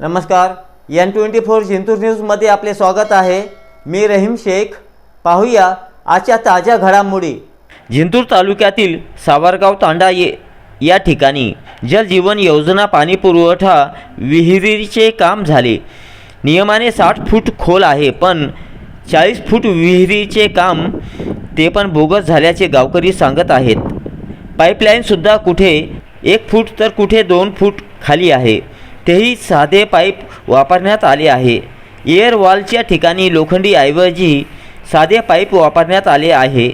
नमस्कार N twenty four Jintur न्यूजमध्ये आपले स्वागत आहे. मी रहीम शेख. पाहूया आजच्या ताज्या घडामोडी. जिंतूर तालुक्यातील सावरगाव तांडा ये या ठिकाणी जलजीवन योजना पाणी पुरवठा विहिरीचे काम झाले. नियमाने साठ फूट खोल आहे पण चाळीस फूट विहिरीचे काम ते पण बोगस झाल्याचे गावकरी सांगत आहेत. पाईपलाईनसुद्धा कुठे एक फूट तर कुठे दोन फूट खाली आहे. तेही साधे पाईप वापरण्यात आले आहे. एअर वॉलच्या ठिकाणी लोखंडी ऐवजी साधे पाईप वापरण्यात आले आहे.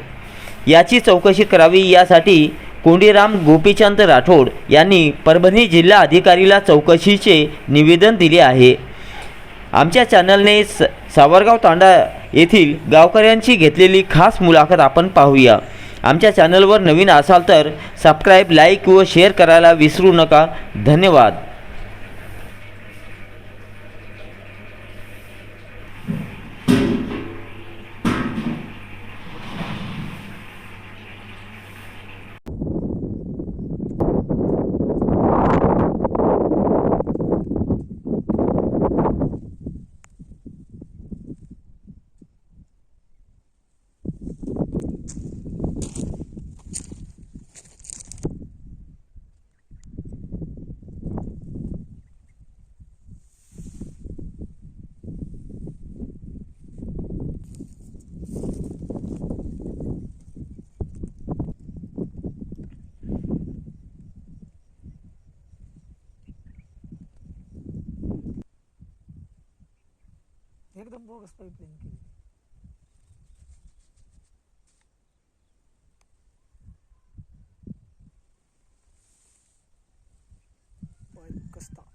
याची चौकशी करावी यासाठी कोंडीराम गोपीचंद राठोड यांनी परभणी जिल्हा अधिकारीला चौकशीचे निवेदन दिले आहे. आमच्या चॅनलने स सावरगाव तांडा येथील गावकऱ्यांची घेतलेली खास मुलाखत आपण पाहूया. आमच्या चॅनलवर नवीन असाल तर सबस्क्राईब लाईक व शेअर करायला विसरू नका. धन्यवाद. एकदम बोगस पाईपलाईन केली पाईप कसता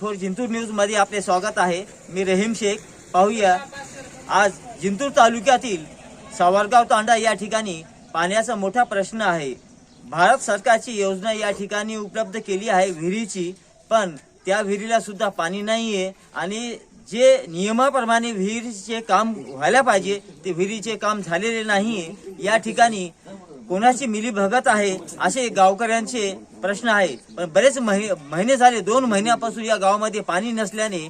फोर जिंतूर न्यूजमध्ये आपले स्वागत आहे. मी रहीम शेख. पाहूया. आज जिंतूर तालुक्यातील सावरगाव तांडा या ठिकाणी पाण्याचा मोठा प्रश्न आहे. भारत सरकारची योजना या ठिकाणी उपलब्ध केली आहे विहिरीची पण त्या विहिरीला सुद्धा पाणी नाही आहे आणि जे नियमाप्रमाणे विहिरीचे काम व्हायला पाहिजे ते विहिरीचे काम झालेले नाही. आहे या ठिकाणी कोणाची मिली भगत आहे असे गावकऱ्यांचे प्रश्न आहे पण बरेच महि- महिने झाले दोन महिन्यापासून या गावामध्ये पाणी नसल्याने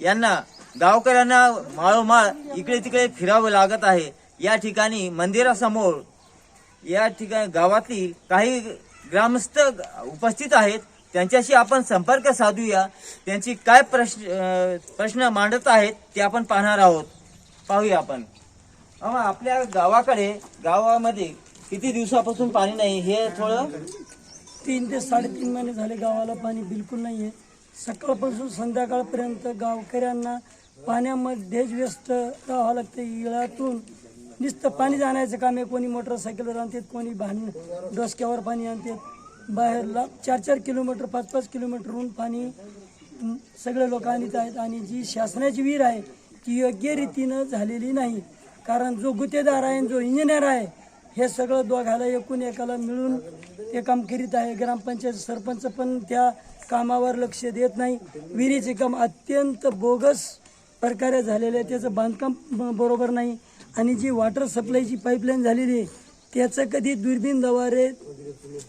यांना गावकऱ्यांना माळोमाळ इकडे तिकडे फिरावं लागत आहे. या ठिकाणी मंदिरासमोर या ठिकाणी गावातली काही ग्रामस्थ उपस्थित आहेत. त्यांच्याशी आपण संपर्क साधूया. त्यांची काय प्रश्न प्रश्न मांडत आहेत ते आपण पाहणार आहोत. पाहूया आपण. अहो, आपल्या गावाकडे गावामध्ये किती दिवसापासून पाणी नाही? हे थोडं तीन ते साडेतीन महिने झाले गावाला पाणी बिलकुल नाही आहे सकाळपासून संध्याकाळपर्यंत गावकऱ्यांना पाण्यामध्येच व्यस्त राहावं लागते. इळातून नुसतं पाणी जाण्याचं काम आहे. कोणी मोटरसायकलवर आणतात कोणी भांडण डोसक्यावर पाणी आणतात. बाहेरला चार चार किलोमीटर पाच पाच किलोमीटरहून पाणी सगळे लोक आणत आहेत. आणि जी शासनाची विहीर आहे ती योग्य रीतीनं झालेली नाही. कारण जो गुत्तेदार आहे आणि जो इंजिनियर आहे हे सगळं दोघाला एकूण एकाला मिळून ते काम करीत आहे. ग्रामपंचायत सरपंच पण त्या कामावर लक्ष देत नाही. विहिरीचे काम अत्यंत बोगस प्रकारे झालेले आहे. त्याचं बांधकाम बरोबर नाही. आणि जी वॉटर सप्लायची पाईपलाईन झालेली आहे त्याचं कधी दुर्बीनद्वारे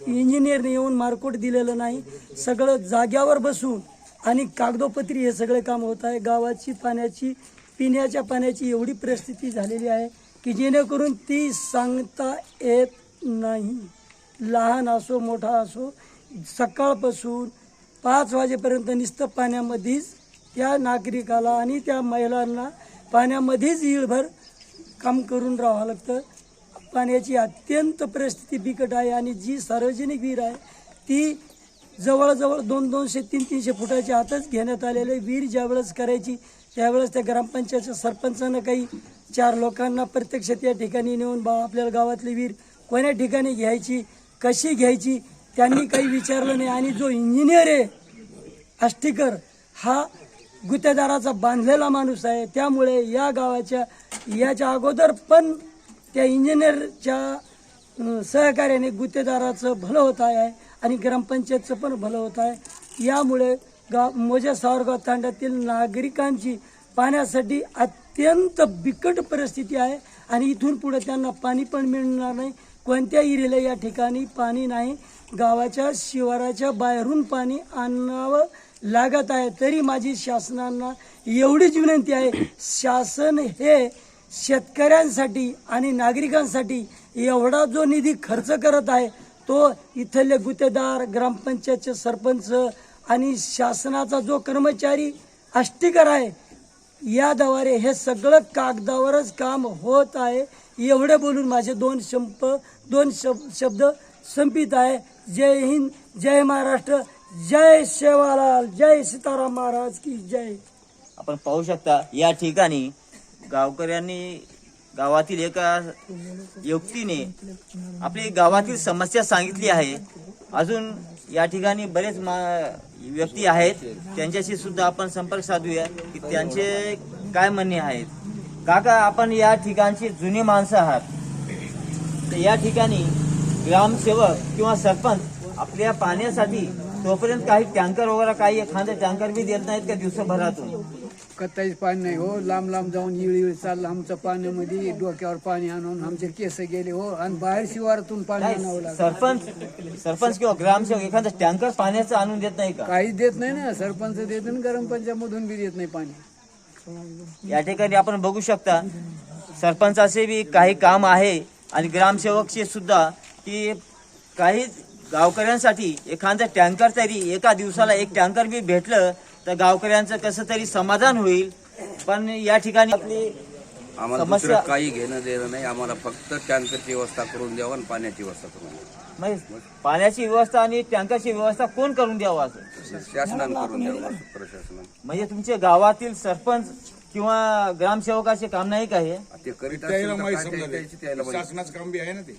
इंजिनियरने येऊन मार्कोट दिलेलं नाही. सगळं जाग्यावर बसून आणि कागदोपत्री हे सगळे काम होत आहे. गावाची पाण्याची पिण्याच्या पाण्याची एवढी परिस्थिती झालेली आहे की जेणेकरून ती सांगता येत नाही. लहान असो मोठा असो सकाळपासून पाच वाजेपर्यंत निस्त पाण्यामध्येच त्या नागरिकाला आणि त्या महिलांना पाण्यामध्येच इळभर काम करून राहावं लागतं. पाण्याची अत्यंत परिस्थिती बिकट आहे आणि जी सार्वजनिक विहीर आहे ती जवळजवळ दोन दोनशे तीन तीनशे फुटाच्या आतच घेण्यात आलेले विहीर ज्यावेळेस करायची त्यावेळेस त्या ग्रामपंचायतच्या सरपंचानं काही चार लोकांना प्रत्यक्ष त्या ठिकाणी नेऊन बा आपल्याला गावातली विहीर कोण्या ठिकाणी घ्यायची कशी घ्यायची? त्यांनी काही विचारलं नाही. आणि जो इंजिनियर आहे आष्टीकर हा गुत्तेदाराचा बांधलेला माणूस आहे. त्यामुळे या गावाच्या याच्या अगोदर पण त्या इंजिनियरच्या सहकार्याने गुत्तेदाराचं भलं होत आहे आणि ग्रामपंचायतचं पण भलं होत आहे. यामुळे गाव मोजा सावरगाव तांड्यातील नागरिकांची पाण्यासाठी अत्यंत बिकट परिस्थिती आहे आणि इथून पुढे त्यांना पाणी पण मिळणार नाही. कोणत्या एरियाला या ठिकाणी पाणी नाही? गावाच्या शिवाराच्या बाहेरून पाणी आणावं लागत आहे तरी माझी शासनांना एवढीच विनंती आहे शासन हे शेतकऱ्यांसाठी आणि नागरिकांसाठी एवढा जो निधी खर्च करत आहे तो इथले गुत्तेदार ग्रामपंचायतचे सरपंच आणि शासनाचा जो कर्मचारी अष्टीकर आहे याद्वारे हे सगळं कागदावरच काम होत आहे. एवढे बोलून माझे दोन शंप दोन शब शब्द संपित आहे. जय हिंद जय महाराष्ट्र. जय शेवालाल जय सीताराम महाराज की जय. आपण पाहू शकता या ठिकाणी गावकऱ्यांनी गावातील एका युक्तीने आपली गावातील समस्या सांगितली आहे. अजून या ठिकाणी बरेच मा व्यक्ती आहेत. त्यांच्याशी सुद्धा आपण संपर्क साधूया की त्यांचे काय म्हणणे आहेत. काका आपण या ठिकाणची जुनी माणसं आहात. तर या ठिकाणी ग्रामसेवक किंवा सरपंच आपल्या पाण्यासाठी तोपर्यंत काही टँकर वगैरे काही एखादं टँकर बी देत नाहीत का दिवसभरातून? कताईच पाणी नाही हो लांब लांब जाऊन इळी चाललं आमचं पाण्यामध्ये डोक्यावर पाणी आणून आमचे केस गेले हो आणि बाहेर शिवारातून पाणी आणावं लागलं. सरपंच सरपंच किंवा ग्रामसेवक एखादं टँकर पाण्याचं आणून देत नाही का? काहीच देत नाही ना सरपंच देत नाही ग्रामपंचायतमधून बी देत नाही पाणी. या ठिकाणी आपण बघू शकता सरपंचाचे बी काही काम आहे आणि ग्रामसेवकचे सुद्धा की काही गावकऱ्यांसाठी एखादा टँकर तरी एका दिवसाला एक टँकर बी भेटलं तर गावकऱ्यांचं कसं तरी समाधान होईल. पण या ठिकाणी आपली आम्हाला दुसरं काही घेणं देणं नाही. आम्हाला फक्त टँकरची व्यवस्था करून द्यावं आणि पाण्याची व्यवस्था करून द्यावं. म्हणजे पाण्याची व्यवस्था आणि टँकरची व्यवस्था कोण करून द्यावं असं? शासनानं करून द्यावं प्रशासनानं. म्हणजे तुमच्या गावातील सरपंच किंवा ग्रामसेवकाचे काम नाही का हे? ते करीत असतील त्याला तर माहिती काय समजा ते- त्याची त्याला माहिती. शासनाचं काम बी आहे ना ते.